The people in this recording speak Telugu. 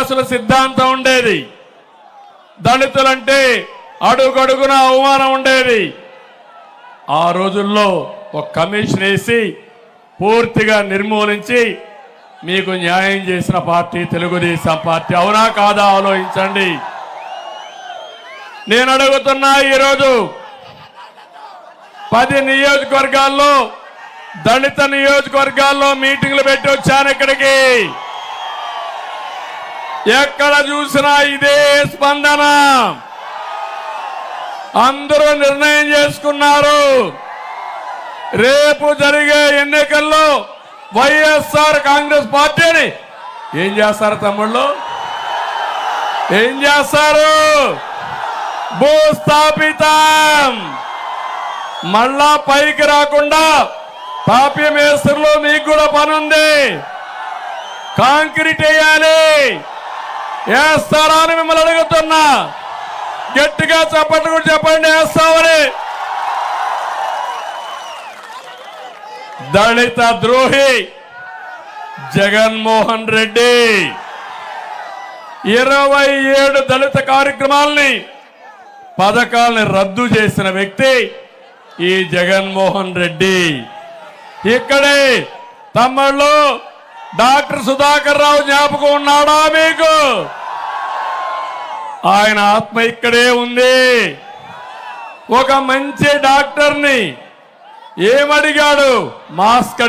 క్లాసుల సిద్ధాంతం ఉండేది. దళితులంటే అడుగడుగున అవమానం ఉండేది. ఆ రోజుల్లో ఒక కమిషన్ వేసి పూర్తిగా నిర్మూలించి మీకు న్యాయం చేసిన పార్టీ తెలుగుదేశం పార్టీ. అవునా కాదా ఆలోచించండి. నేను అడుగుతున్నా ఈరోజు పది నియోజకవర్గాల్లో దళిత నియోజకవర్గాల్లో మీటింగ్లు పెట్టి వచ్చాను ఇక్కడికి. ఎక్కడ చూసినా ఇదే స్పందన. అందరూ నిర్ణయం చేసుకున్నారు. రేపు జరిగే ఎన్నికల్లో వైఎస్ఆర్ కాంగ్రెస్ పార్టీని ఏం చేస్తారు తమ్ముళ్ళు? ఏం చేస్తారు? భూస్థాపితం. మళ్ళా పైకి రాకుండా పాపి మేస్త్రులు మీకు కూడా పనుంది. కాంక్రీట్ వేయాలి. వేస్తారా అని మిమ్మల్ని అడుగుతున్నా. గట్టిగా చెప్పండి కూడా చెప్పండి వేస్తామని. దళిత ద్రోహి జగన్మోహన్ రెడ్డి ఇరవై ఏడు దళిత కార్యక్రమాల్ని పథకాల్ని రద్దు చేసిన వ్యక్తి ఈ జగన్మోహన్ రెడ్డి. ఇక్కడే తమ్ముళ్ళు డాక్టర్ సుధాకర్ రావు జ్ఞాపకం ఉన్నాడా మీకు? ఆయన ఆత్మ ఇక్కడే ఉంది. ఒక మంచి డాక్టర్ని ఏమడిగాడు? మాస్క్